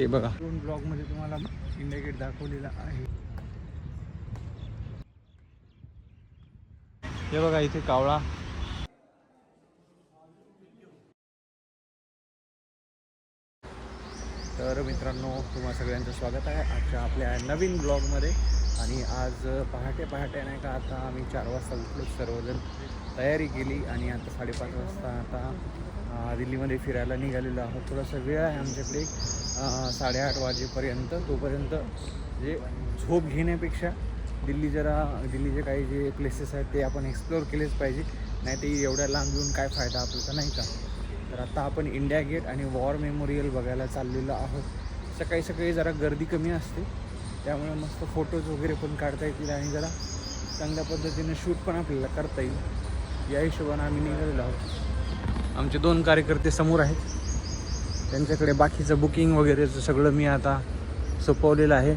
हे बघा. दोन ब्लॉगमध्ये तुम्हाला इंडिया गेट दाखवलेला आहे. हे बघा इथे कावळा. तर मित्रांनो तुम्हा सगळ्यांचं स्वागत आहे. आजच्या आपल्या नवीन ब्लॉगमध्ये आणि आज पहाटे पहाटे नाही का आता आम्ही चार वाजता उठलो सर्वजण तयारी केली. आणि आता साडेपाच वाजता आता दिल्लीमध्ये फिरायला निघालेलो आहोत. थोडासा वेळ आहे आमच्याकडे. साडेआठ वाजेपर्यंत तोपर्यंत जे झोप घेण्यापेक्षा दिल्ली जरा दिल्लीचे काही जे प्लेसेस आहेत ते आपण एक्सप्लोअर केलेच पाहिजे. नाही ते एवढ्या लांब येऊन काय फायदा आपल्याला नाही का? तर आता आपण इंडिया गेट आणि वॉर मेमोरियल बघायला चाललेलो आहोत. सकाळी सकाळी जरा गर्दी कमी असते. त्यामुळे मस्त फोटोज वगैरे पण काढता येतील आणि जरा चांगल्या पद्धतीने शूट पण आपल्याला करता येईल. या हिशोबाने आम्ही निघालेलो आहोत. आमचे दोन कार्यकर्ते समोर आहेत. त्यांच्याकडे बाकीचं बुकिंग वगैरेचं सगळं मी आता सोपवलेलं आहे.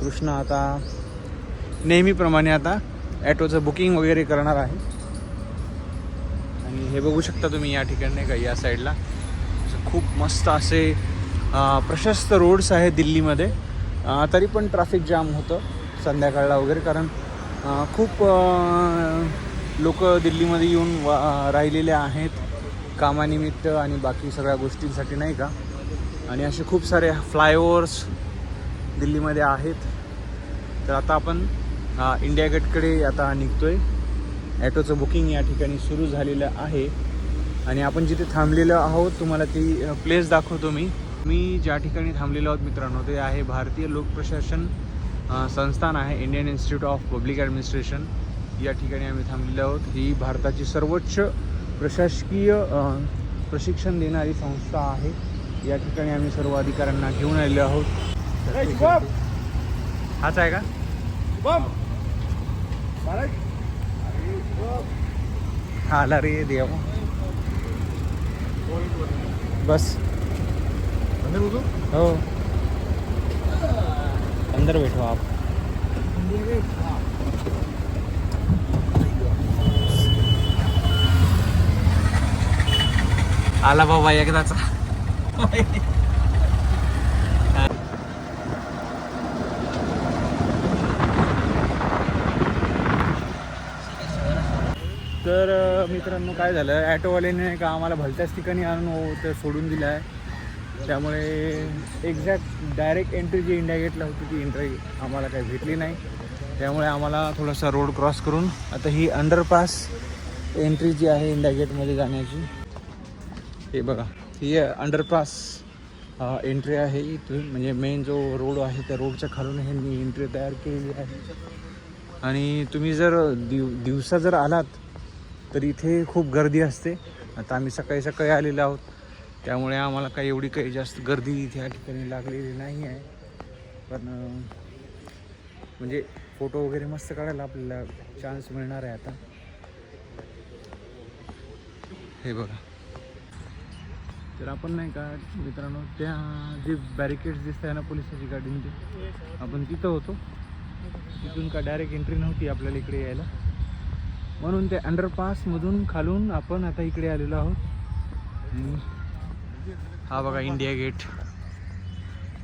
कृष्ण आता नेहमीप्रमाणे आता ॲटोचं बुकिंग वगैरे करणार आहे. आणि हे बघू शकता तुम्ही या ठिकाणी का या साईडला खूप मस्त असे प्रशस्त रोड्स आहेत दिल्लीमध्ये. तरी पण ट्रॅफिक जाम होतं संध्याकाळला वगैरे कारण खूप लोक दिल्लीमध्ये येऊन वा राहिलेले आहेत. कामानिमित्त आणि बाकी सगळ्या गोष्टींसाठी नाही का? आणि असे खूप सारे फ्लायओव्हर्स दिल्लीमध्ये आहेत. तर आता आपण इंडिया गेटकडे आता निघतोय. ॲटोचं बुकिंग या ठिकाणी सुरू झालेलं आहे. आणि आपण जिथे थांबलेलो आहोत तुम्हाला ती प्लेस दाखवतो मी. मी ज्या ठिकाणी थांबलेलो आहोत मित्रांनो ते आहे भारतीय लोकप्रशासन संस्थान आहे Indian Institute of Public Administration. या ठिकाणी आम्ही थांबलेलो आहोत. ही भारताची सर्वोच्च प्रशासकीय प्रशिक्षण देणारी संस्था आहे. या ठिकाणी आम्ही सर्व अधिकाऱ्यांना घेऊन आलेलो आहोत. हाच आहे का? हा आला रे देव. बस. हो. अंदर बैठो आप. आला बाबा एकदाचा. तर मित्रांनो काय झालं? ॲटोवाल्याने का आम्हाला भलत्याच ठिकाणी आणून हो, ते सोडून दिलं आहे त्यामुळे एक्झॅक्ट डायरेक्ट एंट्री जी इंडिया गेटला होती ती एंट्री आम्हाला काही भेटली नाही. त्यामुळे आम्हाला थोडासा रोड क्रॉस करून आता ही अंडरपास एंट्री जी आहे इंडिया गेटमध्ये जाण्याची हे बघा ही अंडरपास एंट्री आहे इथून. म्हणजे मेन जो रोड आहे त्या रोडच्या खालून ह्यांनी एंट्री तयार केलेली आहे. आणि तुम्ही जर दिव दिवसा जर आलात तर इथे खूप गर्दी असते. आता आम्ही सकाळी सकाळी आलेलो आहोत. त्यामुळे आम्हाला काही एवढी काही जास्त गर्दी इथे या ठिकाणी लागलेली नाही आहे. पण म्हणजे फोटो वगैरे मस्त काढायला आपल्याला चान्स मिळणार आहे आता. हे बघा. तर आपण नाही का मित्रांनो त्या जे बॅरिकेड्स दिसत आहे ना पोलिसाची गाडीमध्ये आपण तिथं होतो. तिथून का डायरेक्ट एंट्री नव्हती आपल्याला इकडे यायला. म्हणून ते अंडरपासमधून खालून आपण आता इकडे आलेलो आहोत. हा बघा इंडिया गेट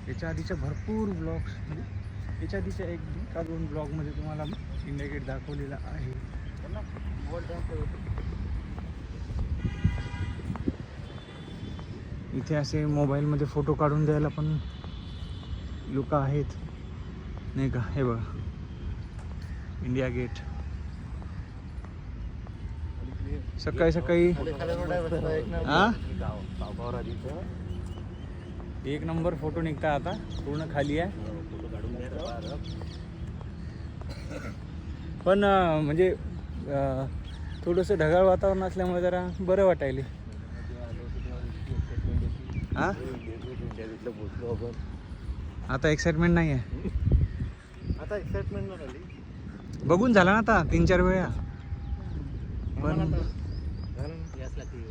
याच्या आधीच्या भरपूर ब्लॉग्स म्हणजे, याच्या आधीच्या एक का दोन ब्लॉगमध्ये तुम्हाला इंडिया गेट दाखवलेला आहे. इथे असे मोबाईलमध्ये फोटो काढून द्यायला पण लोक आहेत. नाही का? हे बघा. India Gate. सकाळी सकाळी हा एक नंबर फोटो निघता आता. पूर्ण खाली आहे. पण म्हणजे थोडंसं ढगाळ वातावरण असल्यामुळे जरा बरं वाटायले. हा? आता एक्साइटमेंट नाही आहे आता एक्साइटमेंट नाही झाली बघून झाला ना आता तीन चार वेळा. पण याच लागते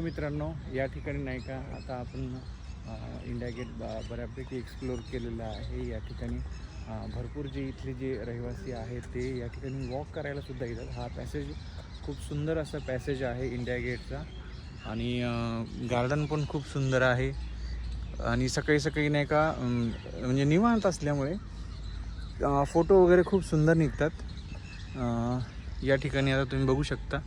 तर मित्रांनो या ठिकाणी नाही का आता आपण इंडिया गेट बऱ्यापैकी एक्सप्लोर केलेलं आहे. या ठिकाणी भरपूर जे इथले जे रहिवासी आहेत ते या ठिकाणी वॉक करायला सुद्धा येतात. हा पॅसेज खूप सुंदर असा पॅसेज आहे इंडिया गेटचा आणि गार्डन पण खूप सुंदर आहे. आणि सकाळी सकाळी नाही का म्हणजे निवांत असल्यामुळे फोटो वगैरे खूप सुंदर निघतात. या ठिकाणी आता तुम्ही बघू शकता.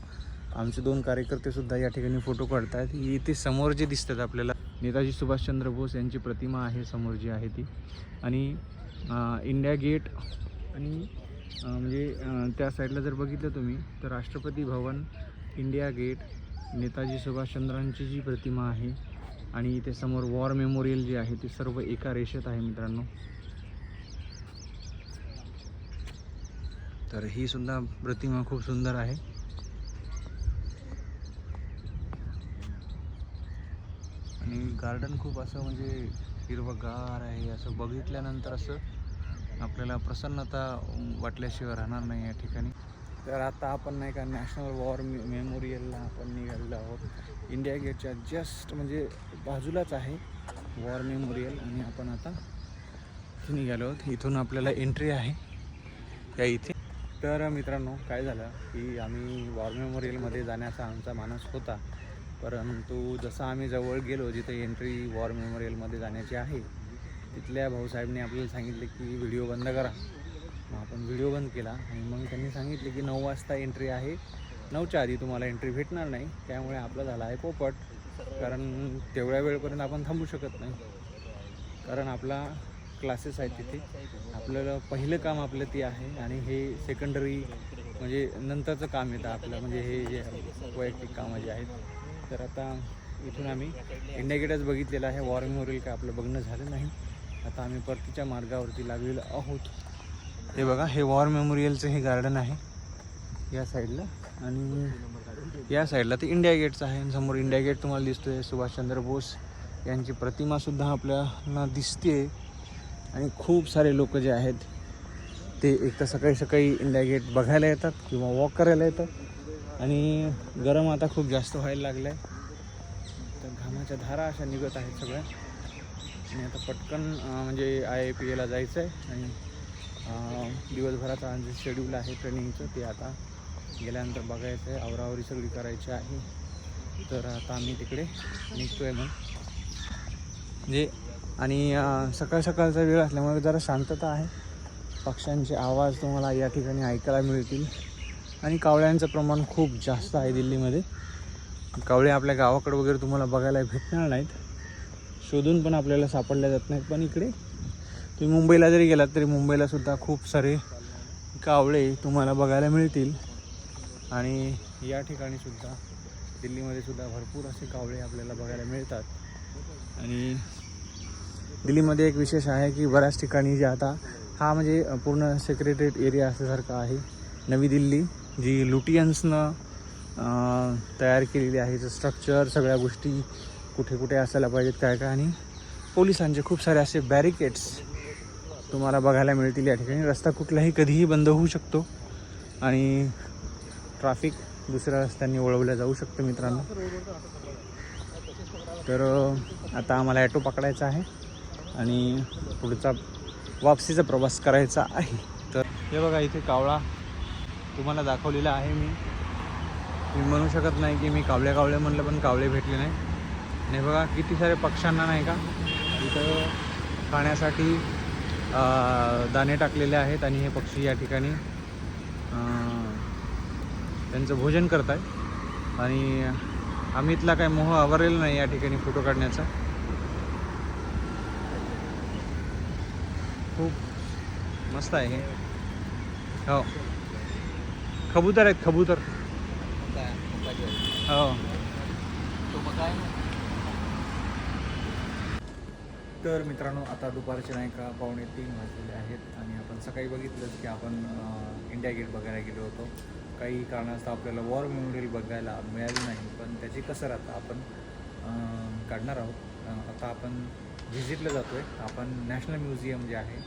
आमचे दोन कार्यकर्ते सुद्धा या ठिकाणी फोटो काढतायत. इथे समोर जे दिसतात आपल्याला. नेताजी सुभाषचंद्र बोस यांची प्रतिमा आहे समोर जी आहे ती. आणि इंडिया गेट आणि म्हणजे त्या साईडला जर बघितलं तुम्ही तर राष्ट्रपती भवन इंडिया गेट नेताजी सुभाषचंद्रांची जी प्रतिमा आहे आणि इथे समोर वॉर मेमोरियल जे आहे ते सर्व एका रेषेत आहे मित्रांनो. तर ही सुद्धा प्रतिमा खूप सुंदर आहे आणि गार्डन खूप असं म्हणजे हिरवंगार आहे असं बघितल्यानंतर असं आपल्याला प्रसन्नता वाटल्याशिवाय राहणार नाही या ठिकाणी. तर आता आपण नाही का नॅशनल वॉर मेमोरियलला आपण निघालेलो आहोत. इंडिया गेटच्या जस्ट म्हणजे बाजूलाच आहे वॉर मेमोरियल आणि आपण आता निघालो आहोत. इथून आपल्याला एंट्री आहे. या इथे. तर मित्रांनो काय झालं की आम्ही वॉर मेमोरियलमध्ये जाण्याचा आमचा मानस होता. परंतु जसं आम्ही जवळ गेलो जिथे एंट्री वॉर मेमोरियलमध्ये जाण्याची आहे तिथल्या भाऊसाहेबने आपल्याला सांगितले की व्हिडिओ बंद करा. मग आपण व्हिडिओ बंद केला आणि मग त्यांनी सांगितले की नऊ वाजता एंट्री आहे. नऊच्या आधी तुम्हाला एंट्री भेटणार नाही. त्यामुळे आपला झाला आहे पोपट. कारण तेवढ्या वेळपर्यंत आपण थांबू शकत नाही. कारण आपला क्लासेस आहेत तिथे. आपल्याला पहिलं काम आपलं ते आहे आणि हे सेकंडरी म्हणजे नंतरचं काम येतं आपलं. म्हणजे हे जे वैयक्तिक कामं जे आहेत तर आता इथून आम्ही इंडिया गेटच बघितलेलं आहे. वॉर मेमोरियल काय आपलं बघणं झालं नाही. आता आम्ही परतीच्या मार्गावरती लागलेलो आहोत. हे बघा हे वॉर मेमोरियलचं हे गार्डन आहे. या साईडला आणि या साईडला ते इंडिया गेटचं आहे. आणि समोर इंडिया गेट तुम्हाला दिसतोय सुभाषचंद्र बोस यांची प्रतिमासुद्धा आपल्याला दिसते आणि खूप सारे लोक जे आहेत ते एक तर सकाळी सकाळी इंडिया गेट बघायला येतात किंवा वॉक करायला येतात. आणि गरम आता खूप जास्त व्हायला लागलं आहे तर घामाच्या धारा अशा निघत आहेत सगळ्या. आणि आता पटकन म्हणजे आय आय पी एला जायचं आहे आणि दिवसभराचा जे शेड्यूल आहे ट्रेनिंगचं ते आता गेल्यानंतर बघायचं आहे आवरावरी सगळी करायची आहे. तर आता आम्ही तिकडे निघतो आहे मग. म्हणजे आणि सकाळ सकाळचा वेळ असल्यामुळे जरा शांतता आहे. पक्ष्यांचे आवाज तुम्हाला या ठिकाणी ऐकायला मिळतील. आणि कावळ्यांचं प्रमाण खूप जास्त आहे दिल्लीमध्ये. कावळे आपल्या गावाकडे वगैरे तुम्हाला बघायला भेटणार नाहीत. शोधून पण आपल्याला सापडल्या जात नाहीत. पण इकडे तुम्ही मुंबईला जरी गेलात तरी मुंबईला सुद्धा खूप सारे कावळे तुम्हाला बघायला मिळतील. आणि या ठिकाणी सुद्धा दिल्लीमध्ये सुद्धा भरपूर असे कावळे आपल्याला बघायला मिळतात. आणि दिल्लीमध्ये एक विशेष आहे की बऱ्याच ठिकाणी जे आता हा म्हणजे पूर्ण सेक्रेटेड एरिया असल्यासारखा आहे. नवी दिल्ली. जी लुटियन्सनं तयार केलेली आहे तर स्ट्रक्चर सगळ्या गोष्टी कुठे कुठे असायला पाहिजेत काय काय. आणि पोलिसांचे खूप सारे असे बॅरिकेड्स तुम्हाला बघायला मिळतील या ठिकाणी. रस्ता कुठलाही कधीही बंद होऊ शकतो आणि ट्राफिक दुसऱ्या रस्त्यांनी वळवल्या जाऊ शकतं मित्रांनो. तर आता आम्हाला ॲटो पकडायचा आहे आणि पुढचा वापसीचा प्रवास करायचा आहे. तर हे बघा इथे कावळा. तुम्हाला दाखवलेलं आहे मी. मी म्हणू शकत नाही की मी कावळे कावळे म्हणलं पण कावळे भेटले नाही. आणि बघा किती सारे पक्ष्यांना नाही का? इथं खाण्यासाठी दाणे टाकलेले आहेत आणि हे पक्षी या ठिकाणी त्यांचं भोजन करत आहे आणि अमितला काय काही मोह आवरलेला नाही या ठिकाणी फोटो काढण्याचा. खूप मस्त आहे हे. हो. कबूतर आहेत कबूतर. हो. तर मित्रांनो आता दुपारचे नाही का पावणे तीन वाजलेले आहेत आणि आपण सकाळी बघितलंच की आपण इंडिया गेट बघायला गेलो होतो. काही कारणास्तव आपल्याला वॉर मेमोरियल बघायला मिळाली नाही पण त्याची कसर आता आपण काढणार आहोत. आता आपण व्हिजिटला जातो आहे आपण नॅशनल म्युझियम जे आहे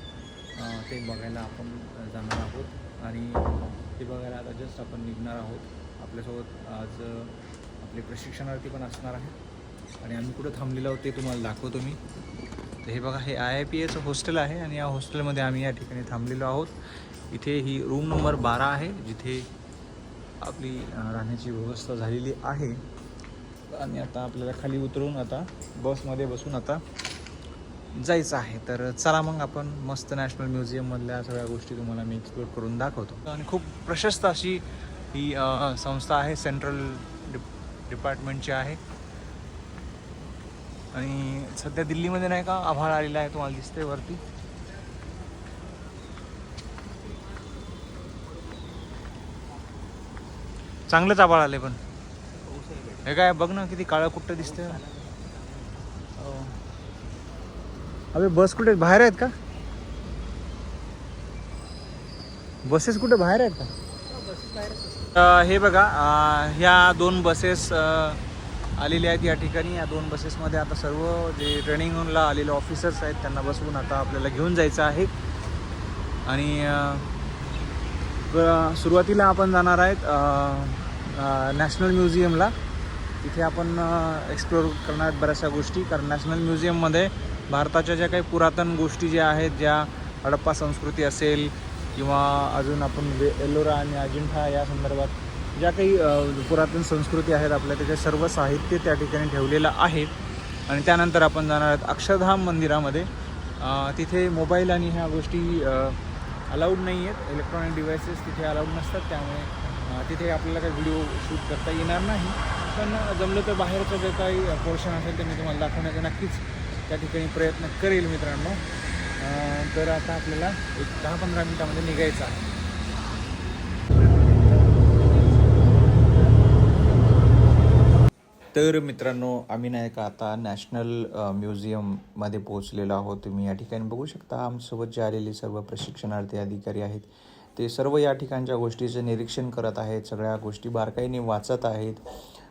ते बघायला आपण जाणार आहोत. आणि ते बघायला आता जस्ट आपण निघणार आहोत. आपल्यासोबत आज आपले प्रशिक्षणार्थी पण असणार आहे आणि आम्ही कुठं थांबलेलो आहोत ते तुम्हाला दाखवतो मी. तर हे बघा हे आय आय पी एचं हॉस्टेल आहे आणि या हॉस्टेलमध्ये आम्ही या ठिकाणी थांबलेलो आहोत. इथे ही रूम नंबर बारा आहे जिथे आपली राहण्याची व्यवस्था झालेली आहे. आणि आता आपल्याला खाली उतरून आता बसमध्ये बसून आता जायचं आहे. तर चला मग आपण मस्त नॅशनल म्युझियममधल्या सगळ्या गोष्टी तुम्हाला मी एक्सप्लोर करून दाखवतो. आणि खूप प्रशस्त अशी ही संस्था आहे. सेंट्रल डिप डिपार्टमेंटची आहे. आणि सध्या दिल्लीमध्ये नाही का आभाळ आलेला आहे तुम्हाला दिसते वरती. चांगलंच आभाळ आले पण. हे काय बघ ना किती काळं कुठं दिसतंय हो. अबे बस कुठे? बाहेर आहेत का? बसेस कुठे? बाहेर आहेत का? हे बघा ह्या दोन बसेस आलेल्या आहेत या ठिकाणी. या दोन बसेसमध्ये आता सर्व जे ट्रेनिंगला आलेले ऑफिसर्स आहेत त्यांना बसवून आता आपल्याला घेऊन जायचं आहे. आणि सुरुवातीला आपण जाणार आहेत नॅशनल म्युझियमला तिथे आपण एक्सप्लोर करणार आहेत बऱ्याचशा गोष्टी. कारण नॅशनल म्युझियममध्ये भारताच्या ज्या काही पुरातन गोष्टी ज्या आहेत ज्या हडप्पा संस्कृती असेल किंवा अजून आपण वे एलोरा आणि अजिंठा या संदर्भात ज्या काही पुरातन संस्कृती आहेत आपल्या त्याचे सर्व साहित्य त्या ठिकाणी ठेवलेलं आहे. आणि त्यानंतर आपण जाणार आहोत अक्षरधाम मंदिरामध्ये. तिथे मोबाईल आणि ह्या गोष्टी अलाउड नाही आहेत. इलेक्ट्रॉनिक डिव्हायसेस तिथे अलाउड नसतात. त्यामुळे तिथे आपल्याला काही व्हिडिओ शूट करता येणार नाही. पण जमलं तर बाहेरचं जे काही पोर्शन असेल ते मी तुम्हाला दाखवण्याचा नक्कीच त्या ठिकाणी प्रयत्न करेल मित्रांनो. तर आता आपल्याला एक दहा पंधरा मिनटामध्ये निघायचं आहे. तर मित्रांनो आम्ही नाही का आता नॅशनल म्युझियममध्ये पोहोचलेलो आहोत. तुम्ही या ठिकाणी बघू शकता आमच्यासोबत जे आलेले सर्व प्रशिक्षणार्थी अधिकारी आहेत. ते सर्व या ठिकाणच्या गोष्टीचं निरीक्षण करत आहेत. सगळ्या गोष्टी बारकाईने वाचत आहेत.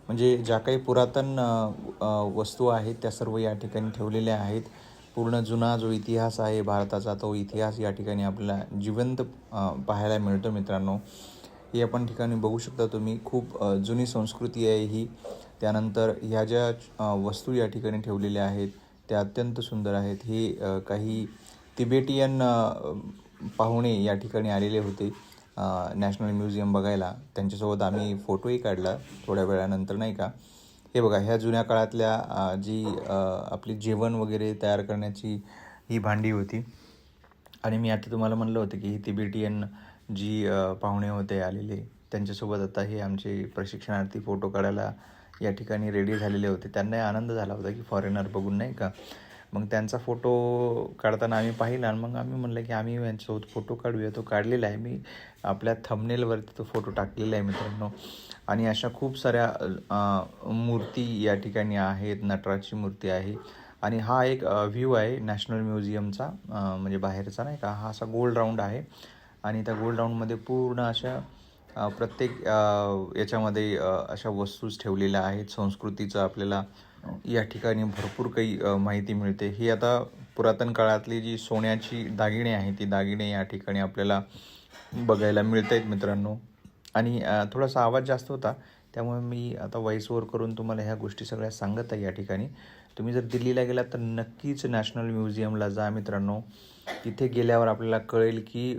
म्हणजे ज्या काही पुरातन वस्तू आहेत त्या सर्व या ठिकाणी ठेवलेल्या आहेत. पूर्ण जुना जो इतिहास आहे भारताचा तो इतिहास या ठिकाणी आपल्याला जिवंत पाहायला मिळतो मित्रांनो. हे आपण ठिकाणी बघू शकता तुम्ही. खूप जुनी संस्कृती आहे ही. त्यानंतर ह्या ज्या वस्तू या ठिकाणी ठेवलेल्या आहेत त्या अत्यंत सुंदर आहेत. हे काही तिबेटियन पाहुणे या ठिकाणी आलेले होते. नॅशनल म्युझियम बघायला. त्यांच्यासोबत आम्ही फोटोही काढला थोड्या वेळानंतर नाही का? हे बघा ह्या जुन्या काळातल्या जी आपली जेवण वगैरे तयार करण्याची ही भांडी होती. आणि मी आता तुम्हाला म्हणलं होतं की ही तिबेटियन जी पाहुणे होते आलेले त्यांच्यासोबत आता हे आमचे प्रशिक्षणार्थी फोटो काढायला या ठिकाणी रेडी झालेले होते. त्यांनाही आनंद झाला होता की फॉरेनर बघून नाही का? मग त्यांचा फोटो काढताना आम्ही पाहिला आणि मग आम्ही म्हणलं की आम्ही यांच्यासोबत फोटो काढूया. तो काढलेला आहे. मी आपल्या थंबनेलवरती तो फोटो टाकलेला आहे मित्रांनो. आणि अशा खूप साऱ्या मूर्ती या ठिकाणी आहेत. नटराजची मूर्ती आहे. आणि हा एक व्ह्यू आहे नॅशनल म्युझियमचा म्हणजे बाहेरचा नाही का? हा असा गोल राऊंड आहे. आणि त्या गोल राऊंडमध्ये पूर्ण अशा प्रत्येक याच्यामध्ये अशा वस्तूच ठेवलेल्या आहेत. संस्कृतीचं आपल्याला या ठिकाणी भरपूर काही माहिती मिळते. ही आता पुरातन काळातली जी सोन्याची दागिने आहेत ती दागिने या ठिकाणी आपल्याला बघायला मिळत आहेत मित्रांनो. आणि थोडासा आवाज जास्त होता त्यामुळे मी आता व्हॉइस ओव्हर करून तुम्हाला ह्या गोष्टी सगळ्या सांगत आहे या ठिकाणी. तुम्ही जर दिल्लीला गेलात तर नक्कीच नॅशनल म्युझियमला जा मित्रांनो. तिथे गेल्यावर आपल्याला कळेल की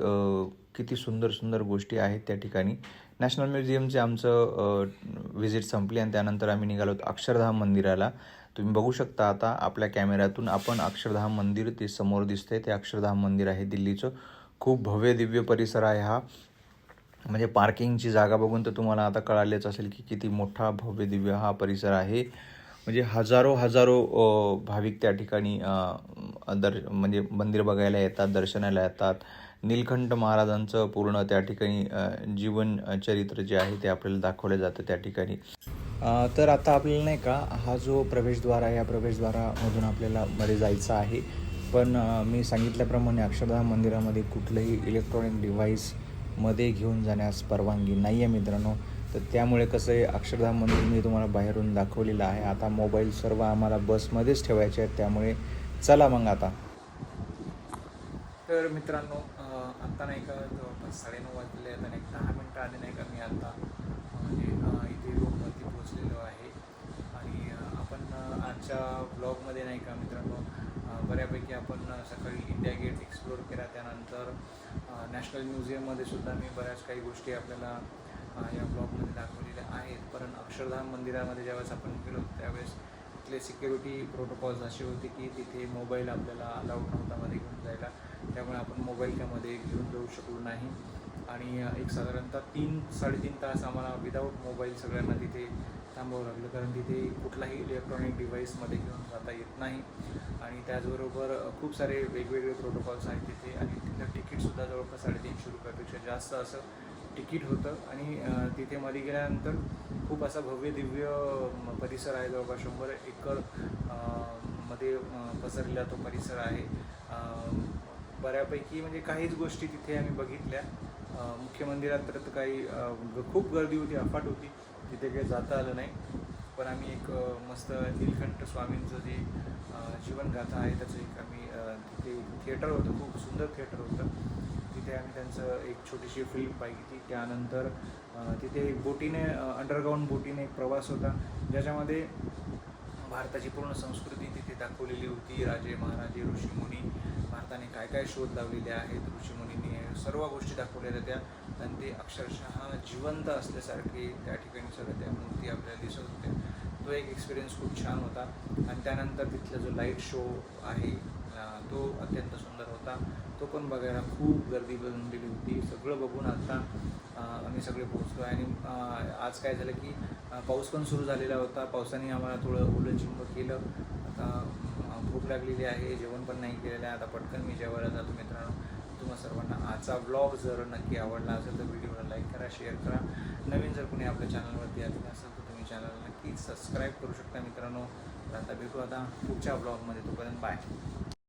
किती सुंदर सुंदर गोष्टी आहेत त्या ठिकाणी. नॅशनल म्युझियमचे आमचं व्हिजिट संपली आणि त्यानंतर आम्ही निघालो अक्षरधाम मंदिराला. तुम्ही बघू शकता आता आपल्या कॅमेऱ्यातून आपण अक्षरधाम मंदिर ते समोर दिसतंय. ते अक्षरधाम मंदिर आहे दिल्लीचं. खूप भव्य दिव्य परिसर आहे हा. म्हणजे पार्किंगची जागा बघून तर तुम्हाला आता कळालेच असेल की किती मोठा भव्य दिव्य हा परिसर आहे. म्हणजे हजारो हजारो भाविक त्या ठिकाणी अ, दर म्हणजे मंदिर बघायला येतात दर्शनाला येतात. नीलकंठ महाराजांचं पूर्ण त्या ठिकाणी जीवन चरित्र जे आहे ते आपल्याला दाखवलं जातं त्या ठिकाणी. तर आता आपल्याला नाही का हा जो प्रवेशद्वार आहे या प्रवेशद्वारामधून आपल्याला मध्ये जायचं आहे. पण मी सांगितल्याप्रमाणे अक्षरधाम मंदिरामध्ये कुठलंही इलेक्ट्रॉनिक डिव्हाइसमध्ये घेऊन जाण्यास परवानगी नाही आहे मित्रांनो. तर त्यामुळे कसं आहे अक्षरधाम मंदिर मी तुम्हाला बाहेरून दाखवलेलं आहे. आता मोबाईल सर्व आम्हाला बसमध्येच ठेवायचे आहेत त्यामुळे चला मग आता. तर मित्रांनो आत्ता नाही का जवळपास साडेनऊ वाजले आहेत आणि एक दहा मिनटं आधी नाही का मी आता. म्हणजे इथे रूमवरती पोचलेलो आहे. आणि आपण आजच्या ब्लॉगमध्ये नाही का मित्रांनो बऱ्यापैकी आपण सकाळी इंडिया गेट एक्सप्लोर केला. त्यानंतर नॅशनल म्युझियममध्ये सुद्धा मी बऱ्याच काही गोष्टी आपल्याला या ब्लॉगमध्ये दाखवलेल्या आहेत. पण अक्षरधाम मंदिरामध्ये ज्यावेळेस आपण गेलो त्यावेळेस तिथले सिक्युरिटी प्रोटोकॉल्स असे होते की तिथे मोबाईल आपल्याला अलाउड नव्हता मध्ये घेऊन जायला. त्यामुळे आपण मोबाईल त्यामध्ये घेऊन जाऊ शकलो नाही. आणि एक साधारणतः तीन साडेतीन तास आम्हाला विदाऊट मोबाईल सगळ्यांना तिथे थांबावं लागलं. कारण तिथे कुठलाही इलेक्ट्रॉनिक डिव्हाइसमध्ये घेऊन जाता येत नाही. आणि त्याचबरोबर खूप सारे वेगवेगळे प्रोटोकॉल्स आहेत तिथे. आणि तिथलं तिकीटसुद्धा जवळपास साडेतीनशे रुपयापेक्षा जास्त असं तिकीट होतं आणि तिथे मध्ये गेल्यानंतर खूप असा भव्य दिव्य परिसर आहे जवळपास शंभर एकरमध्ये पसरलेला तो परिसर आहे. बऱ्यापैकी म्हणजे काहीच गोष्टी तिथे आम्ही बघितल्या. मुख्य मंदिरात तर काही खूप गर्दी होती अफाट होती. तिथे काही जाता आलं नाही. पण आम्ही एक मस्त नीलकंठ स्वामींचं जे जीवनगाथा आहे त्याचं एक आम्ही तिथे थिएटर होतं खूप सुंदर थिएटर होतं. तिथे आम्ही त्यांचं एक छोटीशी फिल्म पाहिली त्यानंतर तिथे एक बोटीने अंडरग्राऊंड बोटीने एक प्रवास होता. ज्याच्यामध्ये भारताची पूर्ण संस्कृती तिथे दाखवलेली होती. राजे महाराजे ऋषीमुनी भारताने काय काय शोध लावलेले आहेत? ऋषीमुनींनी सर्व गोष्टी दाखवलेल्या त्या. आणि ते अक्षरशः जिवंत असल्यासारखे त्या ठिकाणी सगळ्या त्या मूर्ती आपल्याला दिसत होत्या. तो एक एक्सपिरियन्स खूप छान होता. आणि त्यानंतर तिथला जो लाइट शो आहे तो अत्यंत सुंदर होता. तो पण बघायला खूप गर्दी बनलेली होती. सगळं बघून आता आम्ही सगळे पोहोचलो आणि आज काय झालं की पाऊस पण सुरू झालेला होता. पावसाने आम्हाला थोडं उलटचिंब चिंब केलं. आता भूक लागलेली आहे. जेवण पण नाही केलेलं आहे. आता पटकन मी जेवायला जातो मित्रांनो. तुम्हा सर्वांना आजचा ब्लॉग जर नक्की आवडला असेल तर व्हिडिओला लाईक करा शेअर करा. नवीन जर कोणी आपल्या चॅनलवरती आलेलं असेल तर तुम्ही चॅनलला नक्कीच सबस्क्राईब करू शकता मित्रांनो. तर आता भेटू आता पुढच्या ब्लॉगमध्ये तोपर्यंत बाय